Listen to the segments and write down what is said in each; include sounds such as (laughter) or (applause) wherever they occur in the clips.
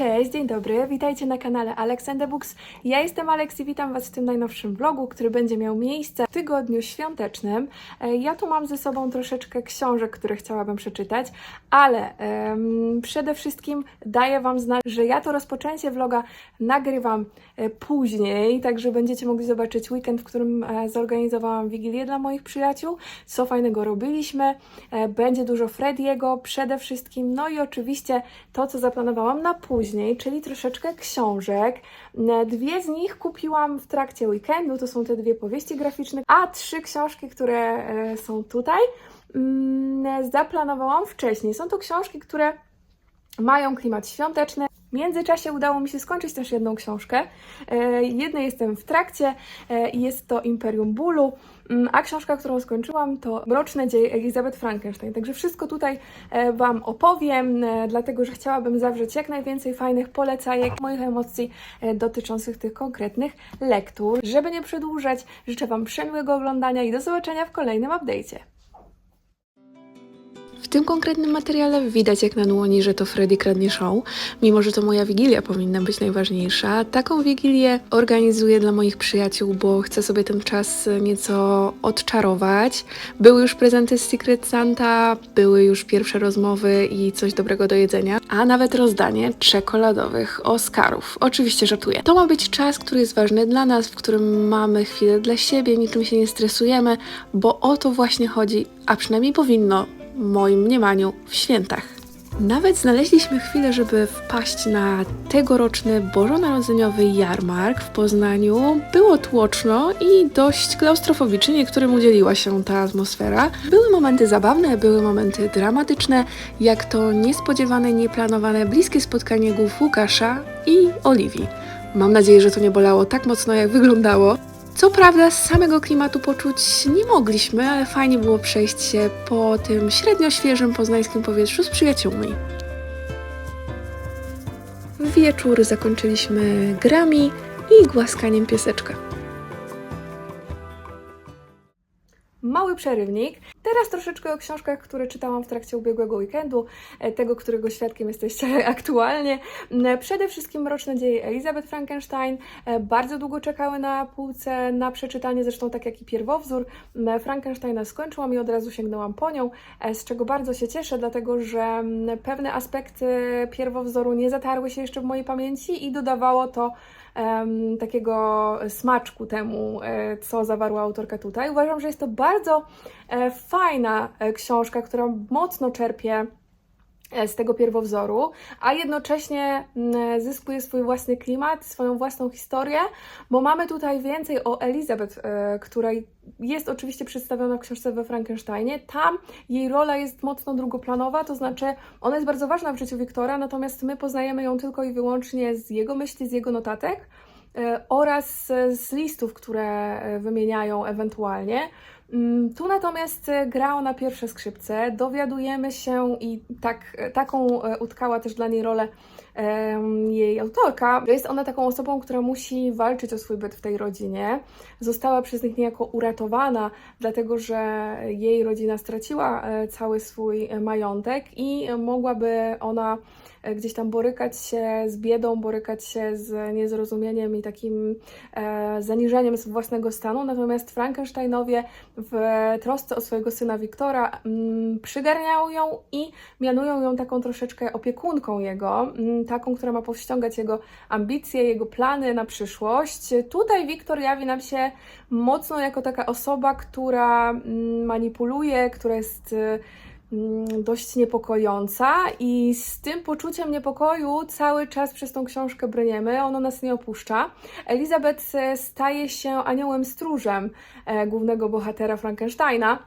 Cześć, dzień dobry, witajcie na kanale Alexander Books. Ja jestem Alex i witam Was w tym najnowszym vlogu, który będzie miał miejsce w tygodniu świątecznym. E, Ja tu mam ze sobą troszeczkę książek, które chciałabym przeczytać, ale em, przede wszystkim daję Wam znać, że ja to rozpoczęcie vloga nagrywam e, później, także będziecie mogli zobaczyć weekend, w którym e, zorganizowałam wigilię dla moich przyjaciół, co fajnego robiliśmy. Będzie dużo Frediego przede wszystkim, no i oczywiście to, co zaplanowałam na później, czyli troszeczkę książek. E, Dwie z nich kupiłam w trakcie weekendu, to są te dwie powieści graficzne, a trzy książki, które e, są tutaj, mm, zaplanowałam wcześniej. Są to książki, które mają klimat świąteczny. W międzyczasie udało mi się skończyć też jedną książkę. E, Jednej jestem w trakcie e, i jest to Imperium Bólu, Mm, a książka, którą skończyłam to Mroczne dzieje Elizabeth Frankenstein. Także wszystko tutaj e, Wam opowiem, dlatego że chciałabym zawrzeć jak najwięcej fajnych polecajek, moich emocji dotyczących tych konkretnych lektur. Żeby nie przedłużać, życzę Wam przemiłego oglądania i do zobaczenia w kolejnym update'cie. W tym konkretnym materiale widać jak na dłoni, że to Freddy kradnie show, mimo że to moja wigilia powinna być najważniejsza. Taką wigilię organizuję dla moich przyjaciół, bo chcę sobie ten czas nieco odczarować. Były już prezenty z Secret Santa, były już pierwsze rozmowy i coś dobrego do jedzenia, a nawet rozdanie czekoladowych Oscarów. Oczywiście żartuję. To ma być czas, który jest ważny dla nas, w którym mamy chwilę dla siebie, niczym się nie stresujemy, bo o to właśnie chodzi, a przynajmniej powinno moim mniemaniu w świętach. Nawet znaleźliśmy chwilę, żeby wpaść na tegoroczny bożonarodzeniowy jarmark w Poznaniu. Było tłoczno i dość klaustrofobicznie niektórym udzieliła się ta atmosfera. Były momenty zabawne, były momenty dramatyczne, jak to niespodziewane, nieplanowane, bliskie spotkanie głów Łukasza i Oliwii. Mam nadzieję, że to nie bolało tak mocno, jak wyglądało. Co prawda z samego klimatu poczuć nie mogliśmy, ale fajnie było przejść się po tym średnio świeżym poznańskim powietrzu z przyjaciółmi. Wieczór zakończyliśmy grami i głaskaniem pieseczka. Mały przerywnik. Teraz troszeczkę o książkach, które czytałam w trakcie ubiegłego weekendu, e, tego, którego świadkiem jesteście (laughs) aktualnie. M, Przede wszystkim Mroczne dzieje Elizabeth Frankenstein. E, Bardzo długo czekały na półce na przeczytanie, zresztą tak jak i pierwowzór. Frankensteina skończyłam i od razu sięgnęłam po nią, e, z czego bardzo się cieszę, dlatego że pewne aspekty pierwowzoru nie zatarły się jeszcze w mojej pamięci i dodawało to em, takiego smaczku temu, e, co zawarła autorka tutaj. Uważam, że jest to bardzo e, fajna e, książka, która mocno czerpie e, z tego pierwowzoru, a jednocześnie mm, zyskuje swój własny klimat, swoją własną historię, bo mamy tutaj więcej o Elizabeth, e, której jest oczywiście przedstawiona w książce we Frankensteinie. Tam jej rola jest mocno drugoplanowa, to znaczy ona jest bardzo ważna w życiu Wiktora, natomiast my poznajemy ją tylko i wyłącznie z jego myśli, z jego notatek e, oraz e, z listów, które e, wymieniają ewentualnie. Mm, Tu natomiast e, gra ona pierwsze skrzypce, dowiadujemy się i tak, e, taką e, utkała też dla niej rolę jej autorka, jest ona taką osobą, która musi walczyć o swój byt w tej rodzinie. Została przez nich niejako uratowana, dlatego że jej rodzina straciła e, cały swój e, majątek i mogłaby ona e, gdzieś tam borykać się z biedą, borykać się z niezrozumieniem i takim e, zaniżeniem własnego stanu. Natomiast Frankensteinowie w trosce o swojego syna Wiktora mm, przygarniają ją i mianują ją taką troszeczkę opiekunką jego, mm, taką, która ma powściągać jego ambicje, jego plany na przyszłość. Tutaj Wiktor jawi nam się mocno jako taka osoba, która mm, manipuluje, która jest dość niepokojąca i z tym poczuciem niepokoju cały czas przez tą książkę brniemy, ono nas nie opuszcza. Elizabeth e, staje się aniołem stróżem e, głównego bohatera Frankensteina.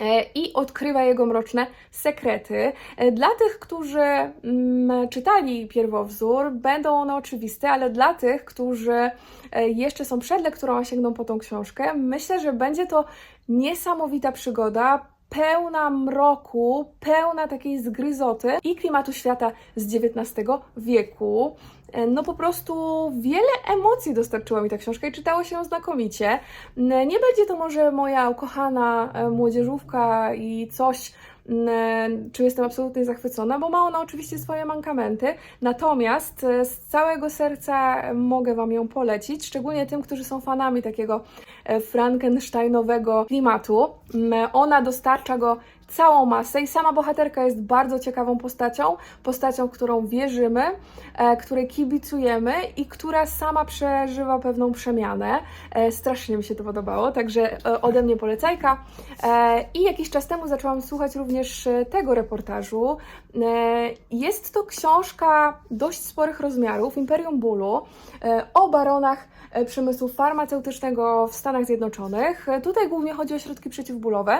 e, I odkrywa jego mroczne sekrety. Dla tych, którzy mm, czytali pierwowzór, będą one oczywiste, ale dla tych, którzy jeszcze są przed lekturą, a sięgną po tą książkę, myślę, że będzie to niesamowita przygoda, pełna mroku, pełna takiej zgryzoty i klimatu świata z XIX wieku. E, No po prostu wiele emocji dostarczyła mi ta książka i czytało się ją znakomicie. E, Nie będzie to może moja ukochana e, młodzieżówka i coś, czym jestem absolutnie zachwycona, bo ma ona oczywiście swoje mankamenty, natomiast e, z całego serca mogę Wam ją polecić, szczególnie tym, którzy są fanami takiego e, frankensteinowego klimatu. Ona dostarcza go całą masę i sama bohaterka jest bardzo ciekawą postacią, postacią, którą wierzymy, e, której kibicujemy i która sama przeżywa pewną przemianę. E, strasznie mi się to podobało, także e, ode mnie polecajka. E, I jakiś czas temu zaczęłam słuchać również e, tego reportażu. E, Jest to książka dość sporych rozmiarów, Imperium Bólu, e, o baronach e, przemysłu farmaceutycznego w Stanach Zjednoczonych. Tutaj głównie chodzi o środki przeciwbólowe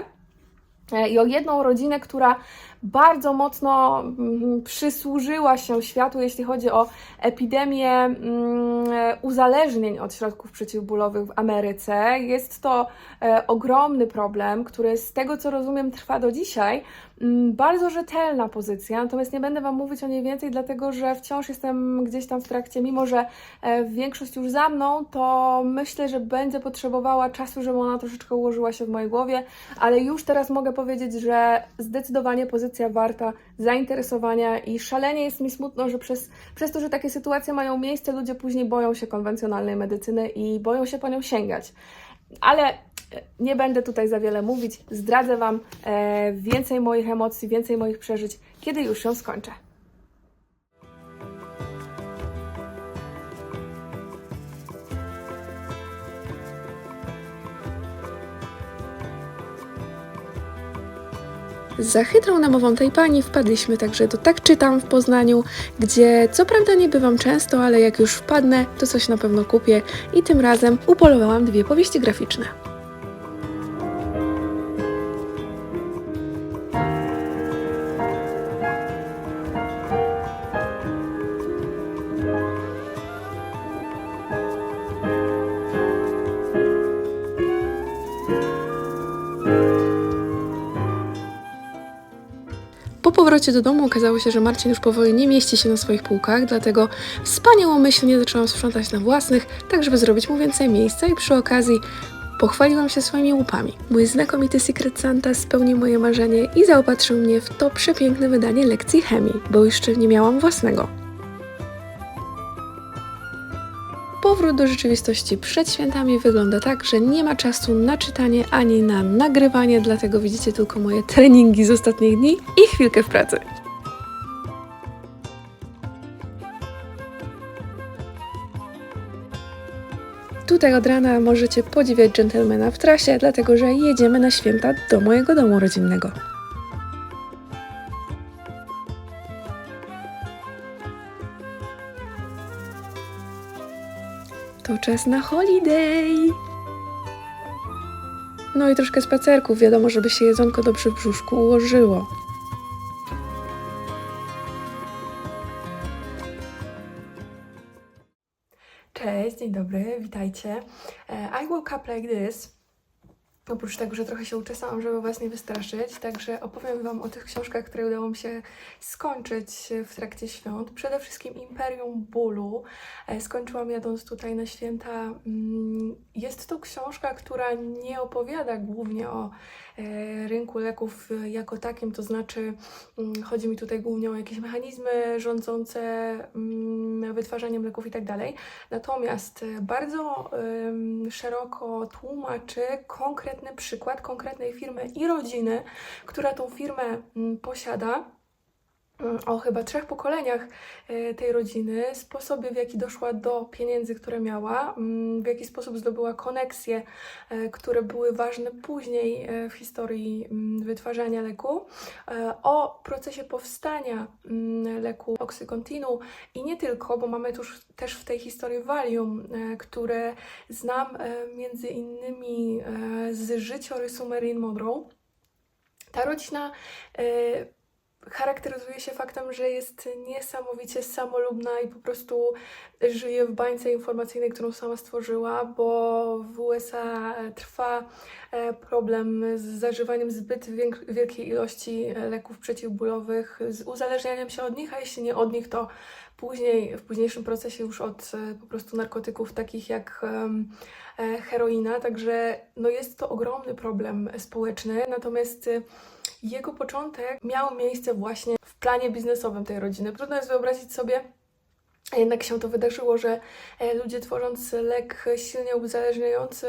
i o jedną rodzinę, która bardzo mocno mm, przysłużyła się światu, jeśli chodzi o epidemię mm, uzależnień od środków przeciwbólowych w Ameryce. Jest to e, ogromny problem, który z tego co rozumiem trwa do dzisiaj. Mm, Bardzo rzetelna pozycja, natomiast nie będę Wam mówić o niej więcej, dlatego że wciąż jestem gdzieś tam w trakcie, mimo że e, większość już za mną, to myślę, że będzie potrzebowała czasu, żeby ona troszeczkę ułożyła się w mojej głowie, ale już teraz mogę powiedzieć, że zdecydowanie pozycja warta zainteresowania i szalenie jest mi smutno, że przez, przez to, że takie sytuacje mają miejsce, ludzie później boją się konwencjonalnej medycyny i boją się po nią sięgać. Ale e, nie będę tutaj za wiele mówić, zdradzę Wam e, więcej moich emocji, więcej moich przeżyć, kiedy już ją skończę. Za chytrą namową tej pani wpadliśmy także do Tak Czytam w Poznaniu, gdzie co prawda nie bywam często, ale jak już wpadnę, to coś na pewno kupię i tym razem upolowałam dwie powieści graficzne. Powrocie do domu okazało się, że Marcin już powoli nie mieści się na swoich półkach, dlatego wspaniałomyślnie zaczęłam sprzątać na własnych, tak żeby zrobić mu więcej miejsca i przy okazji pochwaliłam się swoimi łupami. Mój znakomity Secret Santa spełnił moje marzenie i zaopatrzył mnie w to przepiękne wydanie lekcji chemii, bo jeszcze nie miałam własnego. Powrót do rzeczywistości przed świętami wygląda tak, że nie ma czasu na czytanie ani na nagrywanie, dlatego widzicie tylko moje treningi z ostatnich dni i chwilkę w pracy. Tutaj od rana możecie podziwiać dżentelmena w trasie, dlatego że jedziemy na święta do mojego domu rodzinnego. To czas na holiday! No i troszkę spacerków, wiadomo, żeby się jedzonko dobrze w brzuszku ułożyło. Cześć, dzień dobry, witajcie. E, I woke up like this. Oprócz tego, że trochę się uczesałam, żeby Was nie wystraszyć, także opowiem Wam o tych książkach, które udało mi się skończyć w trakcie świąt. Przede wszystkim Imperium Bólu. E, Skończyłam jadąc tutaj na święta. Mm, Jest to książka, która nie opowiada głównie o e, rynku leków jako takim, to znaczy mm, chodzi mi tutaj głównie o jakieś mechanizmy rządzące mm, wytwarzaniem leków i tak dalej. Natomiast bardzo szeroko tłumaczy konkretny przykład konkretnej firmy i rodziny, która tą firmę mm, posiada. Mm, O chyba trzech pokoleniach e, tej rodziny, sposobie w jaki doszła do pieniędzy, które miała, mm, w jaki sposób zdobyła koneksje, e, które były ważne później e, w historii mm, wytwarzania leku, o procesie powstania leku Oxycontinu i nie tylko, bo mamy tuż też w tej historii Valium, które znam między innymi z życiorysu Marilyn Monroe. Ta rodzina charakteryzuje się faktem, że jest niesamowicie samolubna i po prostu żyje w bańce informacyjnej, którą sama stworzyła, bo w USA trwa e, problem z zażywaniem zbyt wielkiej ilości e, leków przeciwbólowych, z uzależnianiem się od nich, a jeśli nie od nich, to później, w późniejszym procesie już od e, po prostu narkotyków takich jak e, heroina, także no jest to ogromny problem społeczny, natomiast e, jego początek miał miejsce właśnie w planie biznesowym tej rodziny. Trudno jest wyobrazić sobie, a jednak się to wydarzyło, że ludzie tworząc lek silnie uzależniający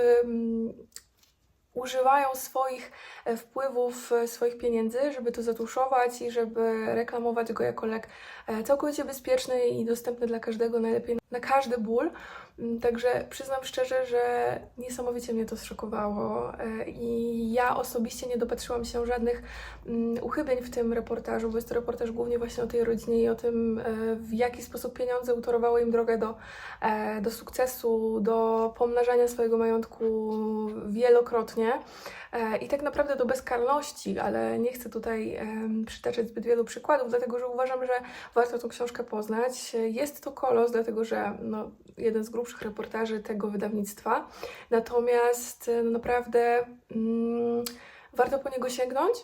używają swoich e, wpływów, e, swoich pieniędzy, żeby to zatuszować i żeby reklamować go jako lek e, całkowicie bezpieczny i dostępny dla każdego, najlepiej na każdy ból. Mm, Także przyznam szczerze, że niesamowicie mnie to zszokowało e, i ja osobiście nie dopatrzyłam się żadnych mm, uchybień w tym reportażu, bo jest to reportaż głównie właśnie o tej rodzinie i o tym, e, w jaki sposób pieniądze utorowały im drogę do, e, do sukcesu, do pomnażania swojego majątku wielokrotnie i tak naprawdę do bezkarności, ale nie chcę tutaj przytaczać zbyt wielu przykładów, dlatego że uważam, że warto tą książkę poznać. Jest to kolos, dlatego że no, jeden z grubszych reportaży tego wydawnictwa, natomiast e, no, naprawdę mm, warto po niego sięgnąć.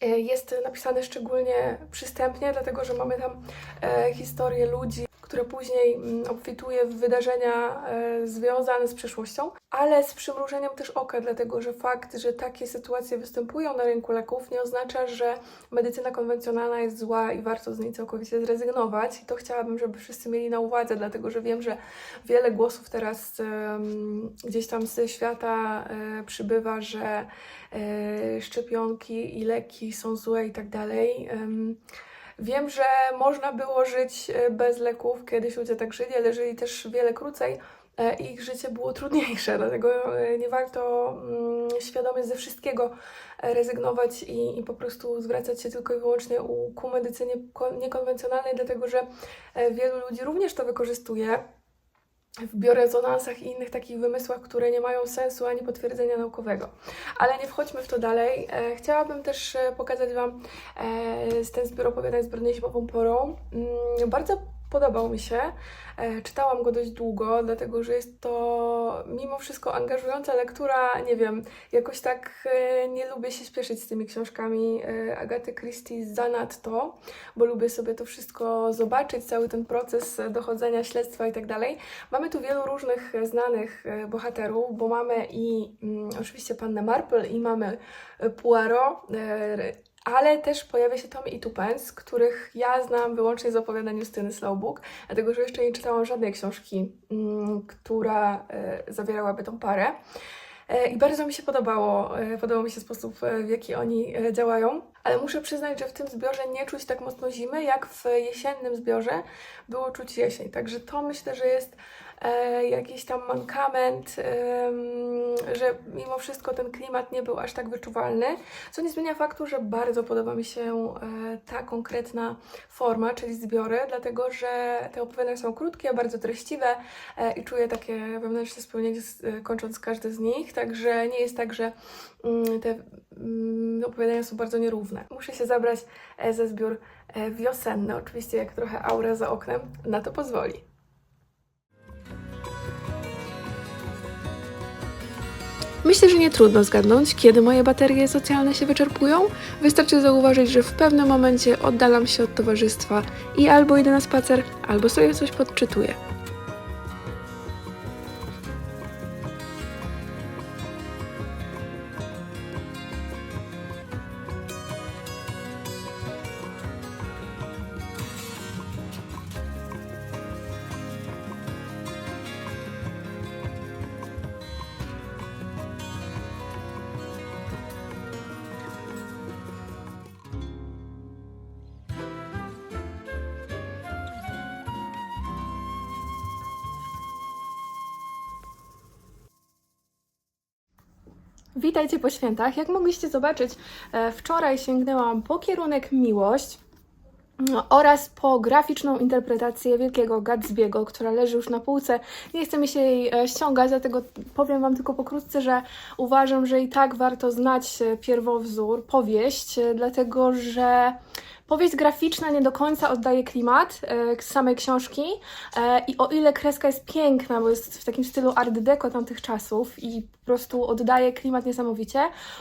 E, Jest napisane szczególnie przystępnie, dlatego że mamy tam e, historię ludzi, które później mm, obfituje w wydarzenia e, związane z przeszłością, ale z przymrużeniem też oka, dlatego że fakt, że takie sytuacje występują na rynku leków, nie oznacza, że medycyna konwencjonalna jest zła i warto z niej całkowicie zrezygnować. I to chciałabym, żeby wszyscy mieli na uwadze, dlatego że wiem, że wiele głosów teraz gdzieś tam ze świata e, przybywa, że e, szczepionki i leki są złe i tak dalej. Em, Wiem, że można było żyć e, bez leków, kiedyś ludzie tak żyli, ale żyli też wiele krócej e, i ich życie było trudniejsze, (laughs) dlatego e, nie warto mm, świadomie ze wszystkiego rezygnować i, i po prostu zwracać się tylko i wyłącznie ku medycynie ko- niekonwencjonalnej, dlatego że wielu ludzi również to wykorzystuje w biorezonansach i innych takich wymysłach, które nie mają sensu ani potwierdzenia naukowego. Ale nie wchodźmy w to dalej. E, chciałabym też e, pokazać Wam e, ten zbiór opowiadań zbrodni zimową porą. Mm, bardzo podobał mi się. E, czytałam go dość długo, dlatego że jest to mimo wszystko angażująca lektura. Nie wiem, jakoś tak e, nie lubię się śpieszyć z tymi książkami e, Agaty Christie zanadto, bo lubię sobie to wszystko zobaczyć, cały ten proces dochodzenia, śledztwa i tak dalej. Mamy tu wielu różnych znanych bohaterów, bo mamy i mm, oczywiście Pannę Marple i mamy Poirot, ale też pojawia się Tommy i Tupens, których ja znam wyłącznie z opowiadań Justyny Slowbook, dlatego że jeszcze nie czytałam żadnej książki, mm, która e, zawierałaby tą parę. E, I bardzo mi się podobało, e, podobał mi się sposób, w jaki oni działają, ale muszę przyznać, że w tym zbiorze nie czuć tak mocno zimy, jak w jesiennym zbiorze było czuć jesień. Także to myślę, że jest e, jakiś tam mankament, że mimo wszystko ten klimat nie był aż tak wyczuwalny, co nie zmienia faktu, że bardzo podoba mi się e, ta konkretna forma, czyli zbiory, dlatego że te opowiadania są krótkie, bardzo treściwe e, i czuję takie wewnętrzne spełnienie kończąc każdy z nich, także nie jest tak, że mm, te mm, opowiadania są bardzo nierówne. Muszę się zabrać e, za zbiór wiosenny, oczywiście jak trochę aura za oknem na to pozwoli. Myślę, że nie trudno zgadnąć, kiedy moje baterie socjalne się wyczerpują. Wystarczy zauważyć, że w pewnym momencie oddalam się od towarzystwa i albo idę na spacer, albo sobie coś podczytuję. Witajcie po świętach. Jak mogliście zobaczyć, e, wczoraj sięgnęłam po kierunek miłość no, oraz po graficzną interpretację Wielkiego Gatsby'ego, która leży już na półce. Nie chce mi się jej e, ściągać, dlatego powiem Wam tylko pokrótce, że uważam, że i tak warto znać e, pierwowzór, powieść, dlatego że powieść graficzna nie do końca oddaje klimat e, samej książki e, i o ile kreska jest piękna, bo jest w takim stylu art deco tamtych czasów i po prostu oddaje klimat niesamowicie,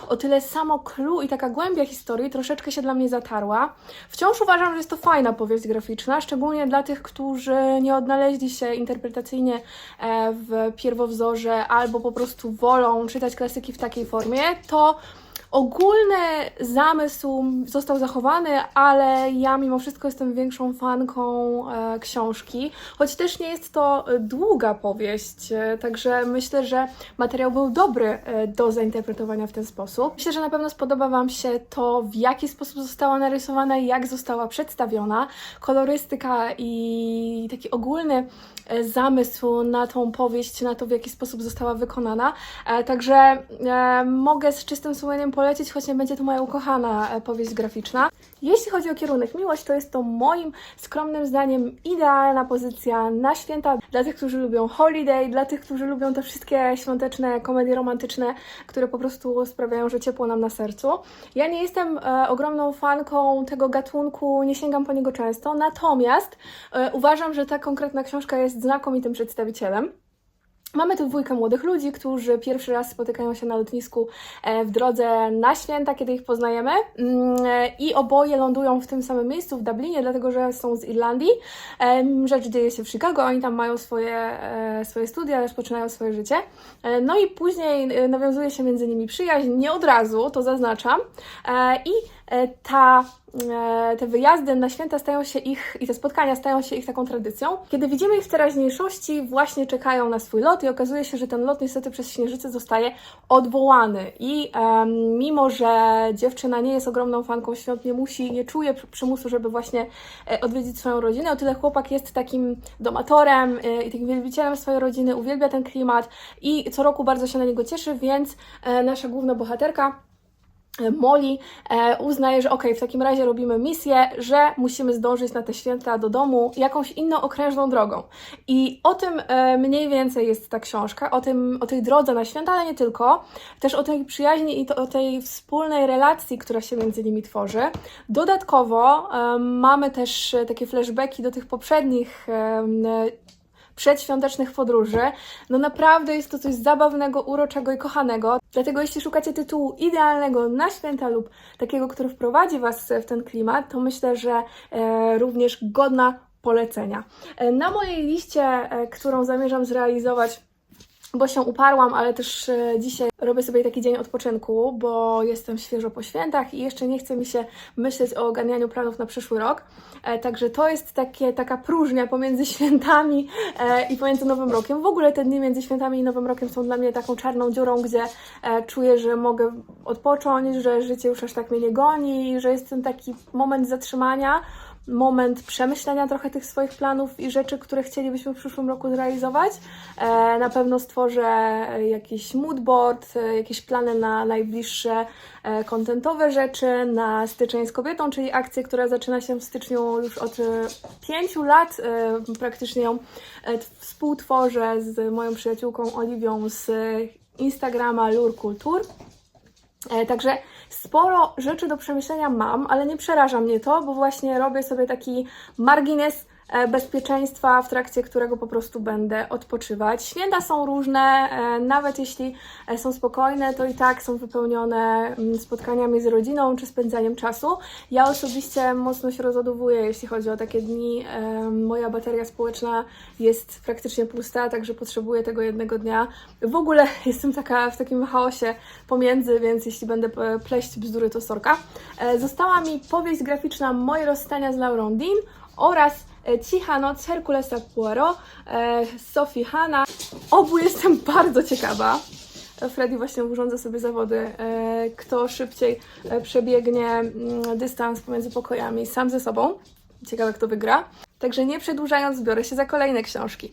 o tyle samo clue i taka głębia historii troszeczkę się dla mnie zatarła. Wciąż uważam, że jest to fajna powieść graficzna, szczególnie dla tych, którzy nie odnaleźli się interpretacyjnie e, w pierwowzorze albo po prostu wolą czytać klasyki w takiej formie, to Ogólny zamysł został zachowany, ale ja mimo wszystko jestem większą fanką e, książki, choć też nie jest to długa powieść, e, także myślę, że materiał był dobry e, do zainterpretowania w ten sposób. Myślę, że na pewno spodoba Wam się to, w jaki sposób została narysowana, jak została przedstawiona, kolorystyka i taki ogólny e, zamysł na tą powieść, na to, w jaki sposób została wykonana. E, Także e, mogę z czystym sumieniem polecić, choć nie będzie to moja ukochana e, powieść graficzna. Jeśli chodzi o kierunek miłość, to jest to moim skromnym zdaniem idealna pozycja na święta dla tych, którzy lubią holiday, dla tych, którzy lubią te wszystkie świąteczne komedie romantyczne, które po prostu sprawiają, że ciepło nam na sercu. Ja nie jestem e, ogromną fanką tego gatunku, nie sięgam po niego często, natomiast e, uważam, że ta konkretna książka jest znakomitym przedstawicielem. Mamy tu dwójkę młodych ludzi, którzy pierwszy raz spotykają się na lotnisku e, w drodze na święta, kiedy ich poznajemy Mm, e, i oboje lądują w tym samym miejscu, w Dublinie, dlatego że są z Irlandii. Em, Rzecz dzieje się w Chicago, oni tam mają swoje, e, swoje studia, rozpoczynają swoje życie. E, No i później e, nawiązuje się między nimi przyjaźń, nie od razu, to zaznaczam. E, I e, ta, e, te wyjazdy na święta stają się ich, i te spotkania stają się ich taką tradycją. Kiedy widzimy ich w teraźniejszości, właśnie czekają na swój lot i okazuje się, że ten lot niestety przez Śnieżycę zostaje odwołany. I em, mimo, że dziewczyna nie jest ogromną fanką świąt, nie musi, nie czuje pr- przymusu, żeby właśnie e, odwiedzić swoją rodzinę, o tyle chłopak jest takim domatorem e, i takim wielbicielem swojej rodziny, uwielbia ten klimat i co roku bardzo się na niego cieszy, więc e, nasza główna bohaterka Molly e, uznaje, że okej, w takim razie robimy misję, że musimy zdążyć na te święta do domu jakąś inną okrężną drogą. I o tym e, mniej więcej jest ta książka, o, tym, o tej drodze na święta, ale nie tylko, też o tej przyjaźni i to, o tej wspólnej relacji, która się między nimi tworzy. Dodatkowo e, mamy też takie flashbacki do tych poprzednich przedświątecznych podróży. No naprawdę jest to coś zabawnego, uroczego i kochanego. Dlatego jeśli szukacie tytułu idealnego na święta lub takiego, który wprowadzi Was w ten klimat, to myślę, że e, również godna polecenia. E, na mojej liście, e, którą zamierzam zrealizować bo się uparłam, ale też e, dzisiaj robię sobie taki dzień odpoczynku, bo jestem świeżo po świętach i jeszcze nie chce mi się myśleć o oganianiu planów na przyszły rok. E, Także to jest takie, taka próżnia pomiędzy (laughs) świętami e, i pomiędzy Nowym Rokiem. W ogóle te dni między świętami i Nowym Rokiem są dla mnie taką czarną dziurą, gdzie czuję, że mogę odpocząć, że życie już aż tak mnie nie goni, że jest ten taki moment zatrzymania, moment przemyślenia trochę tych swoich planów i rzeczy, które chcielibyśmy w przyszłym roku zrealizować. E, na pewno stworzę jakiś moodboard, e, jakieś plany na najbliższe e, kontentowe rzeczy, na styczeń z kobietą, czyli akcję, która zaczyna się w styczniu już od pięciu lat. Praktycznie ją współtworzę z moją przyjaciółką Oliwią z Instagrama Lur Kultur. E, Także sporo rzeczy do przemyślenia mam, ale nie przeraża mnie to, bo właśnie robię sobie taki margines bezpieczeństwa, w trakcie którego po prostu będę odpoczywać. Święta są różne, e, nawet jeśli e, są spokojne, to i tak są wypełnione mm, spotkaniami z rodziną czy spędzaniem czasu. Ja osobiście mocno się rozładowuję, jeśli chodzi o takie dni. E, Moja bateria społeczna jest praktycznie pusta, także potrzebuję tego jednego dnia. W ogóle (laughs) jestem taka w takim chaosie pomiędzy, więc jeśli będę e, pleść bzdury, to sorka. E, Została mi powieść graficzna Moje rozstania z Laurą Dean oraz e, Cicha noc Herkulesa Poirot, e, Sophie Hanna. Obu jestem (laughs) bardzo ciekawa. Freddy właśnie urządza sobie zawody, e, kto szybciej e, przebiegnie mm, dystans pomiędzy pokojami sam ze sobą. Ciekawe, kto wygra. Także nie przedłużając, biorę się za kolejne książki.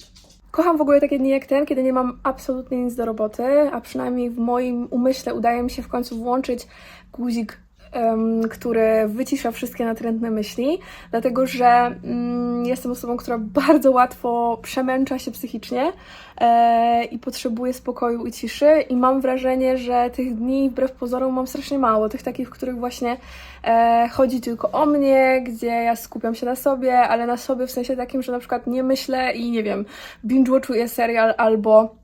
Kocham w ogóle takie dni jak ten, kiedy nie mam absolutnie nic do roboty, a przynajmniej w moim umyśle udaje mi się w końcu włączyć guzik, em, który wycisza wszystkie natrętne myśli, dlatego że mm, jestem osobą, która bardzo łatwo przemęcza się psychicznie e, i potrzebuje spokoju i ciszy i mam wrażenie, że tych dni wbrew pozorom mam strasznie mało, tych takich, w których właśnie e, chodzi tylko o mnie, gdzie ja skupiam się na sobie, ale na sobie w sensie takim, że na przykład nie myślę i nie wiem, binge-watchuję serial albo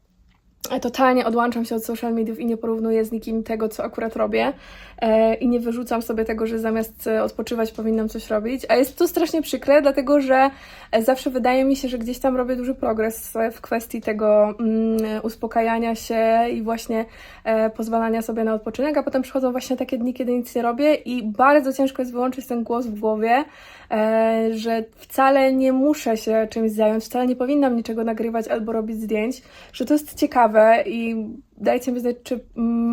totalnie odłączam się od social mediów i nie porównuję z nikim tego, co akurat robię e, i nie wyrzucam sobie tego, że zamiast e, odpoczywać powinnam coś robić, a jest to strasznie przykre, dlatego że e, zawsze wydaje mi się, że gdzieś tam robię duży progres e, w kwestii tego mm, uspokajania się i właśnie e, pozwalania sobie na odpoczynek, a potem przychodzą właśnie takie dni, kiedy nic nie robię i bardzo ciężko jest wyłączyć ten głos w głowie, e, że wcale nie muszę się czymś zająć, wcale nie powinnam niczego nagrywać albo robić zdjęć, że to jest ciekawe i dajcie mi znać, czy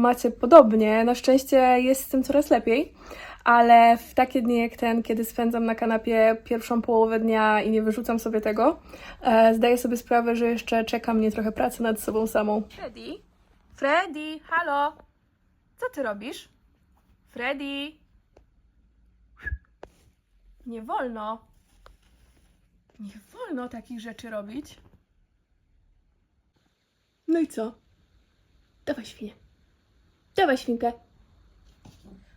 macie podobnie. Na szczęście jest z tym coraz lepiej, ale w takie dni jak ten, kiedy spędzam na kanapie pierwszą połowę dnia i nie wyrzucam sobie tego, e, zdaję sobie sprawę, że jeszcze czeka mnie trochę pracy nad sobą samą. Freddy? Freddy, halo? Co ty robisz? Freddy? Nie wolno. Nie wolno takich rzeczy robić. No i co? Dawaj świnię. Dawaj świnkę.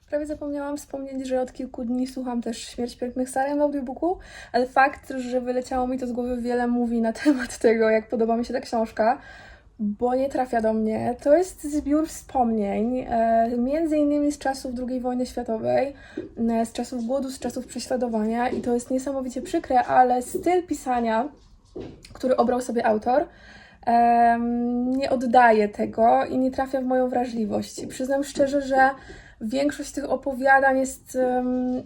Prawie zapomniałam wspomnieć, że od kilku dni słucham też Śmierć Pięknych Saren w audiobooku, ale fakt, że wyleciało mi to z głowy wiele mówi na (laughs) temat tego, jak podoba mi się ta książka, bo nie trafia do mnie. To jest zbiór wspomnień, e, między innymi z czasów II wojny światowej, e, z czasów głodu, z czasów prześladowania i to jest niesamowicie przykre, ale styl pisania, który obrał sobie autor, nie oddaje tego i nie trafia w moją wrażliwość. Przyznam szczerze, że większość tych opowiadań jest,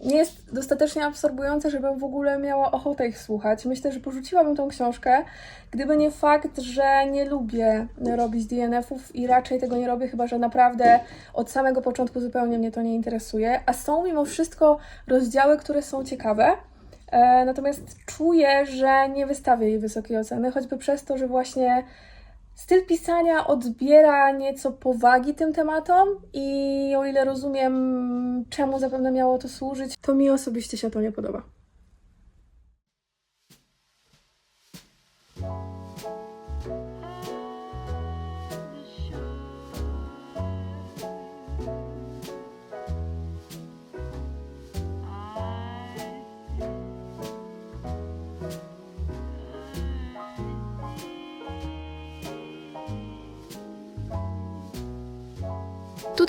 nie jest dostatecznie absorbująca, żebym w ogóle miała ochotę ich słuchać. Myślę, że porzuciłabym tą książkę, gdyby nie fakt, że nie lubię robić DNF-ów i raczej tego nie robię, chyba że naprawdę od samego początku zupełnie mnie to nie interesuje. A są mimo wszystko rozdziały, które są ciekawe. E, Natomiast czuję, że nie wystawię jej wysokiej oceny, choćby przez to, że właśnie styl pisania odbiera nieco powagi tym tematom i o ile rozumiem, czemu zapewne miało to służyć, to mi osobiście się to nie podoba.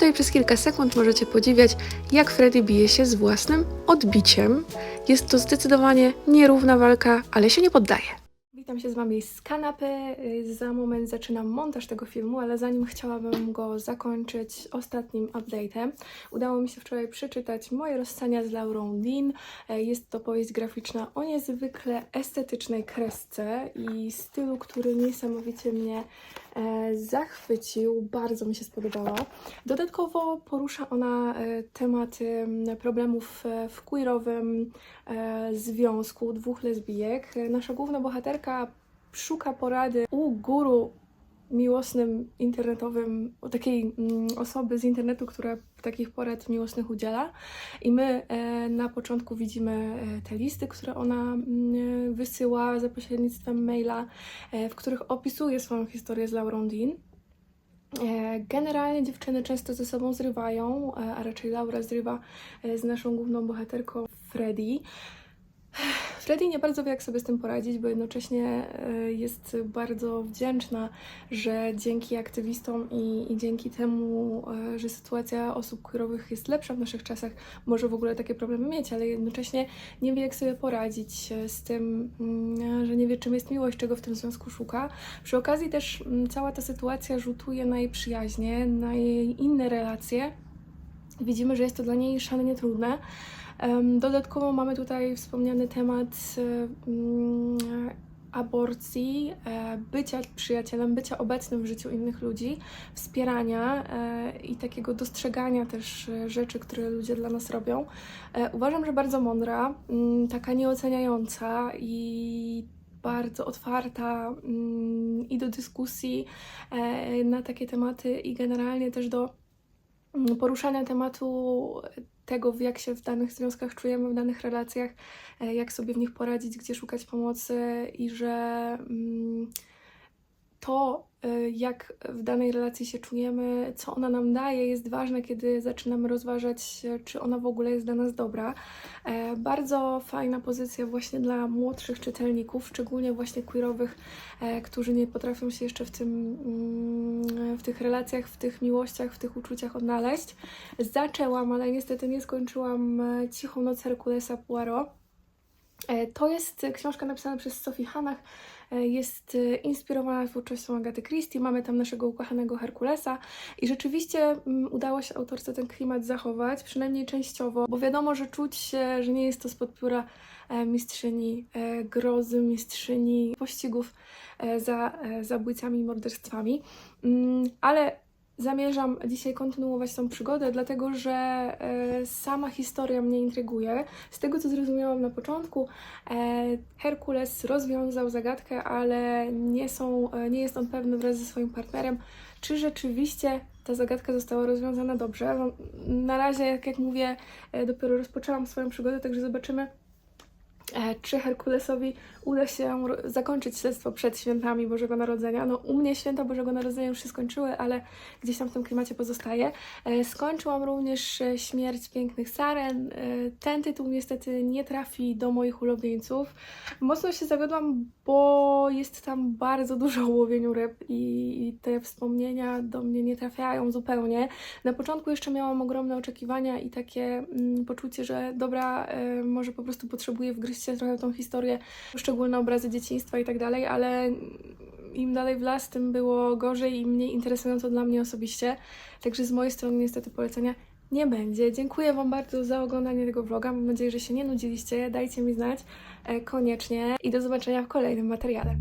Tutaj przez kilka sekund możecie podziwiać, jak Freddy bije się z własnym odbiciem. Jest to zdecydowanie nierówna walka, ale się nie poddaje. Witam się z Wami z kanapy. Za moment zaczynam montaż tego filmu, ale zanim chciałabym go zakończyć ostatnim update'em, udało mi się wczoraj przeczytać moje rozstania z Laurą Dean. Jest to powieść graficzna o niezwykle estetycznej kresce i stylu, który niesamowicie mnie zachwycił. Bardzo mi się spodobała. Dodatkowo porusza ona e, tematy problemów e, w queerowym e, związku dwóch lesbijek. E, Nasza główna bohaterka szuka porady u guru miłosnym internetowym, takiej mm, osoby z internetu, która takich porad miłosnych udziela. I my e, na początku widzimy e, te listy, które ona mm, wysyła za pośrednictwem maila, e, w których opisuje swoją historię z Laurą Dean. E, Generalnie dziewczyny często ze sobą zrywają, e, a raczej Laura zrywa e, z naszą główną bohaterką Freddie. Freddie nie bardzo wie, jak sobie z tym poradzić, bo jednocześnie e, jest bardzo wdzięczna, że dzięki aktywistom i, i dzięki temu, e, że sytuacja osób queerowych jest lepsza w naszych czasach, może w ogóle takie problemy mieć, ale jednocześnie nie wie, jak sobie poradzić e, z tym, mm, że nie wie, czym jest miłość, czego w tym związku szuka. Przy okazji też mm, cała ta sytuacja rzutuje na jej przyjaźnie, na jej inne relacje. Widzimy, że jest to dla niej szalenie trudne. Dodatkowo mamy tutaj wspomniany temat aborcji, e, bycia przyjacielem, bycia obecnym w życiu innych ludzi, wspierania e, i takiego dostrzegania też e, rzeczy, które ludzie dla nas robią. Uważam, że bardzo mądra, mm, taka nieoceniająca i bardzo otwarta mm, i do dyskusji na takie tematy i generalnie też do poruszania tematu tego, jak się w danych związkach czujemy, w danych relacjach, e, jak sobie w nich poradzić, gdzie szukać pomocy i że mm, to, jak w danej relacji się czujemy, co ona nam daje, jest ważne, kiedy zaczynamy rozważać, czy ona w ogóle jest dla nas dobra. E, Bardzo fajna pozycja właśnie dla młodszych czytelników, szczególnie właśnie queerowych, e, którzy nie potrafią się jeszcze w tym, mm, w tych relacjach, w tych miłościach, w tych uczuciach odnaleźć. Zaczęłam, ale niestety nie skończyłam e, Cichą noc Herkulesa Poirot. E, To jest książka napisana przez Sophie Hanach. E, Jest e, inspirowana twórczością Agaty Christie. Mamy tam naszego ukochanego Herkulesa i rzeczywiście mm, udało się autorce ten klimat zachować, przynajmniej częściowo, bo wiadomo, że czuć się, że nie jest to spod pióra mistrzyni grozy, mistrzyni pościgów za zabójcami i morderstwami. Mm, Ale zamierzam dzisiaj kontynuować tą przygodę, dlatego że e, sama historia mnie intryguje. Z tego, co zrozumiałam na początku, e, Herkules rozwiązał zagadkę, ale nie, są, e, nie jest on pewny wraz ze swoim partnerem, czy rzeczywiście ta zagadka została rozwiązana dobrze. No, Na razie, jak, mówię, dopiero rozpoczęłam swoją przygodę, także zobaczymy, czy Herkulesowi uda się zakończyć śledztwo przed świętami Bożego Narodzenia. No, u mnie święta Bożego Narodzenia już się skończyły, ale gdzieś tam w tym klimacie pozostaje. E, Skończyłam również e, Śmierć Pięknych Saren. E, Ten tytuł niestety nie trafi do moich ulubieńców. Mocno się zawiodłam, bo jest tam bardzo dużo łowieniu ryb i te wspomnienia do mnie nie trafiają zupełnie. Na początku jeszcze miałam ogromne oczekiwania i takie mm, poczucie, że dobra, e, może po prostu potrzebuję wgryźć się trochę tą historię, poszczególne obrazy dzieciństwa i tak dalej, ale im dalej w las, tym było gorzej i mniej interesująco dla mnie osobiście. Także z mojej strony niestety polecenia nie będzie. Dziękuję Wam bardzo za oglądanie tego vloga. Mam nadzieję, że się nie nudziliście. Dajcie mi znać e, koniecznie i do zobaczenia w kolejnym materiale.